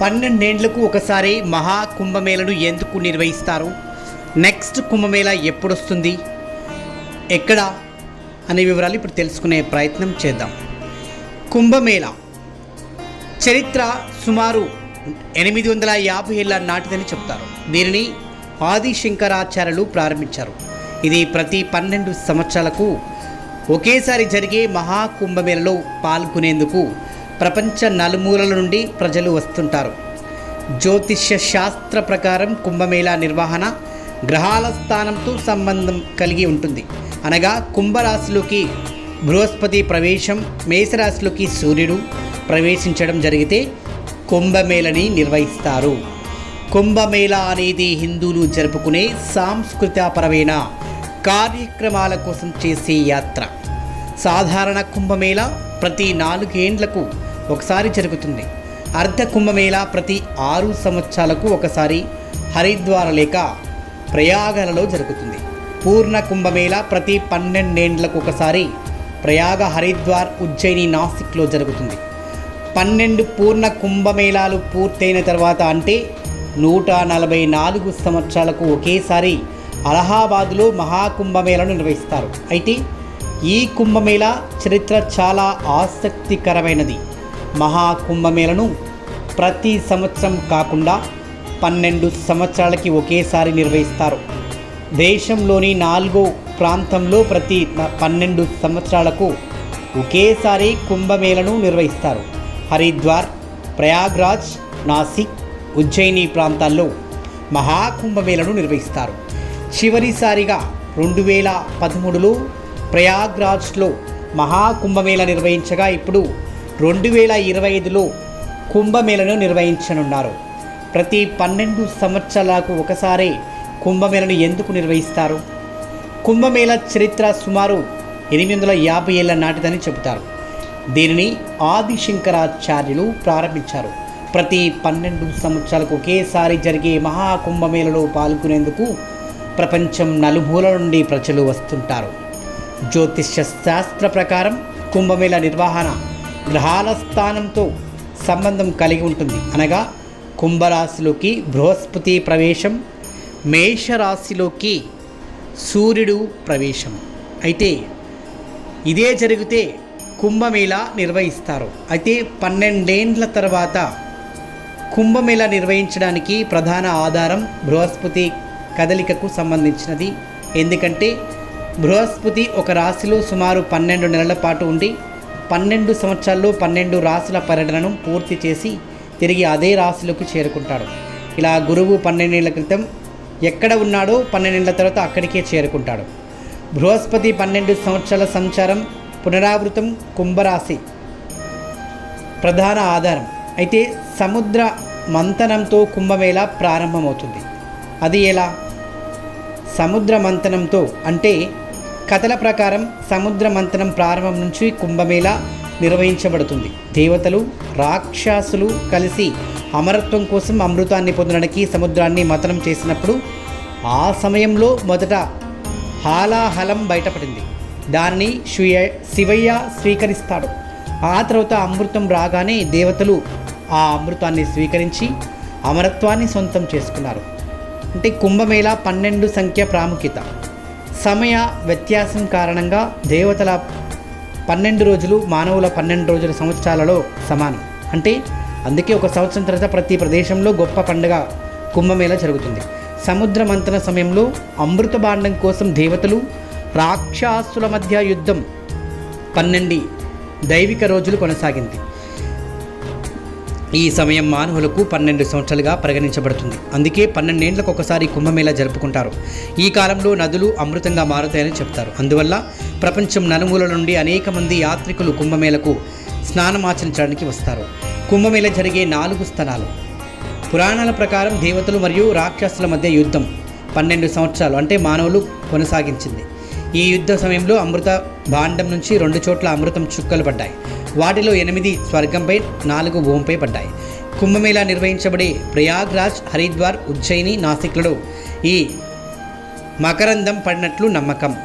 పన్నెండేండ్లకు ఒకసారి మహా కుంభమేళను ఎందుకు నిర్వహిస్తారు? నెక్స్ట్ కుంభమేళ ఎప్పుడొస్తుంది? ఎక్కడ? అనే వివరాలు ఇప్పుడు తెలుసుకునే ప్రయత్నం చేద్దాం. కుంభమేళ చరిత్ర సుమారు ఎనిమిది వందల యాభై ఏళ్ళ నాటిదని చెప్తారు. దీనిని ఆది శంకరాచార్యులు ప్రారంభించారు. ఇది ప్రతి పన్నెండు సంవత్సరాలకు ఒకేసారి జరిగే మహాకుంభమేళలో పాల్గొనేందుకు ప్రపంచ నలుమూలల నుండి ప్రజలు వస్తుంటారు. జ్యోతిష్య శాస్త్ర ప్రకారం కుంభమేళా నిర్వహణ గ్రహాల స్థానంతో సంబంధం కలిగి ఉంటుంది. అనగా కుంభరాశిలోకి బృహస్పతి ప్రవేశం మేషరాశిలోకి సూర్యుడు ప్రవేశించడం జరిగితే కుంభమేళని నిర్వహిస్తారు. కుంభమేళ అనేది హిందువులు జరుపుకునే సాంస్కృతిపరమైన కార్యక్రమాల కోసం చేసే యాత్ర. సాధారణ కుంభమేళ ప్రతి నాలుగేండ్లకు ఒకసారి జరుగుతుంది. అర్ధ కుంభమేళా ప్రతి ఆరు సంవత్సరాలకు ఒకసారి హరిద్వార లేక ప్రయాగలలో జరుగుతుంది. పూర్ణ కుంభమేళ ప్రతి పన్నెండేండ్లకు ఒకసారి ప్రయాగ హరిద్వార్ ఉజ్జయిని నాసిక్లో జరుగుతుంది. పన్నెండు పూర్ణ కుంభమేళాలు పూర్తయిన తర్వాత అంటే నూట నలభై నాలుగు సంవత్సరాలకు ఒకేసారి అలహాబాద్లో మహాకుంభమేళను నిర్వహిస్తారు. అయితే ఈ కుంభమేళ చరిత్ర చాలా ఆసక్తికరమైనది. మహాకుంభమేళను ప్రతి సంవత్సరం కాకుండా పన్నెండు సంవత్సరాలకి ఒకేసారి నిర్వహిస్తారు. దేశంలోని నాలుగో ప్రాంతంలో ప్రతి పన్నెండు సంవత్సరాలకు ఒకేసారి కుంభమేళను నిర్వహిస్తారు. హరిద్వార్ ప్రయాగ్రాజ్ నాసిక్ ఉజ్జయిని ప్రాంతాల్లో మహాకుంభమేళను నిర్వహిస్తారు. చివరిసారిగా రెండు వేల పదమూడులో ప్రయాగ్రాజ్లో మహాకుంభమేళ నిర్వహించగా ఇప్పుడు రెండు వేల ఇరవై ఐదులో కుంభమేళను నిర్వహించనున్నారు. ప్రతి పన్నెండు సంవత్సరాలకు ఒకసారి కుంభమేళను ఎందుకు నిర్వహిస్తారు? కుంభమేళ చరిత్ర సుమారు ఎనిమిది వందల యాభై ఏళ్ళ నాటిదని చెబుతారు. దీనిని ఆదిశంకరాచార్యులు ప్రారంభించారు. ప్రతి పన్నెండు సంవత్సరాలకు ఒకేసారి జరిగే మహాకుంభమేళలో పాల్గొనేందుకు ప్రపంచం నలుమూల నుండి ప్రజలు వస్తుంటారు. జ్యోతిష్య శాస్త్ర ప్రకారం కుంభమేళ నిర్వహణ గ్రహాల స్థానంతో సంబంధం కలిగి ఉంటుంది. అనగా కుంభరాశిలోకి బృహస్పతి ప్రవేశం మేషరాశిలోకి సూర్యుడు ప్రవేశం. అయితే ఇదే జరిగితే కుంభమేళ నిర్వహిస్తారు. అయితే పన్నెండేండ్ల తర్వాత కుంభమేళ నిర్వహించడానికి ప్రధాన ఆధారం బృహస్పతి కదలికకు సంబంధించినది. ఎందుకంటే బృహస్పతి ఒక రాశిలో సుమారు పన్నెండు నెలల పాటు ఉండి పన్నెండు సంవత్సరాల్లో పన్నెండు రాశుల పర్యటనను పూర్తి చేసి తిరిగి అదే రాశిలోకి చేరుకుంటాడు. ఇలా గురువు పన్నెండేళ్ళ క్రితం ఎక్కడ ఉన్నాడో పన్నెండేళ్ళ తర్వాత అక్కడికే చేరుకుంటాడు. బృహస్పతి పన్నెండు సంవత్సరాల సంచారం పునరావృతం కుంభరాశి ప్రధాన ఆధారం. అయితే సముద్ర మంతనంతో కుంభమేళ ప్రారంభమవుతుంది. అది ఎలా? సముద్ర మంతనంతో అంటే కథల ప్రకారం సముద్ర మంతనం ప్రారంభం నుంచి కుంభమేళ నిర్వహించబడుతుంది. దేవతలు రాక్షసులు కలిసి అమరత్వం కోసం అమృతాన్ని పొందడానికి సముద్రాన్ని మతనం చేసినప్పుడు ఆ సమయంలో మొదట హాలాహలం బయటపడింది. దానిని శివయ్య శివయ్య స్వీకరిస్తాడు. ఆ తర్వాత అమృతం రాగానే దేవతలు ఆ అమృతాన్ని స్వీకరించి అమరత్వాన్ని సొంతం చేసుకున్నారు. అంటే కుంభమేళ పన్నెండు సంఖ్య ప్రాముఖ్యత. సమయ వ్యత్యాసం కారణంగా దేవతల పన్నెండు రోజులు మానవుల పన్నెండు రోజుల సంవత్సరాలలో సమానం. అంటే అందుకే ఒక సంవత్సరం తర్వాత ప్రతి ప్రదేశంలో గొప్ప పండుగ కుంభమేళ జరుగుతుంది. సముద్ర మంతన సమయంలో అమృత బాండం కోసం దేవతలు రాక్షసుల మధ్య యుద్ధం పన్నెండు దైవిక రోజులు కొనసాగింది. ఈ సమయం మానవులకు పన్నెండు సంవత్సరాలుగా పరిగణించబడుతుంది. అందుకే పన్నెండేండ్లకు ఒకసారి కుంభమేళా జరుపుకుంటారు. ఈ కాలంలో నదులు అమృతంగా మారుతాయని చెప్తారు. అందువల్ల ప్రపంచం నలుమూలల నుండి అనేక మంది యాత్రికులు కుంభమేళకు స్నానం ఆచరించడానికి వస్తారు. కుంభమేళ జరిగే నాలుగు స్థలాలు. పురాణాల ప్రకారం దేవతలు మరియు రాక్షసుల మధ్య యుద్ధం పన్నెండు సంవత్సరాలు అంటే మానవులు కొనసాగించింది. ఈ యుద్ధ సమయంలో అమృత భాండం నుంచి రెండు చోట్ల అమృతం చుక్కలు పడ్డాయి. వాటిలో ఎనిమిది స్వర్గంపై నాలుగు భూమిపై పడ్డాయి. కుంభమేళా నిర్వహించబడే ప్రయాగ్రాజ్ హరిద్వార్ ఉజ్జయిని నాసిక్లలో ఈ మకరందం పడినట్లు నమ్మకం.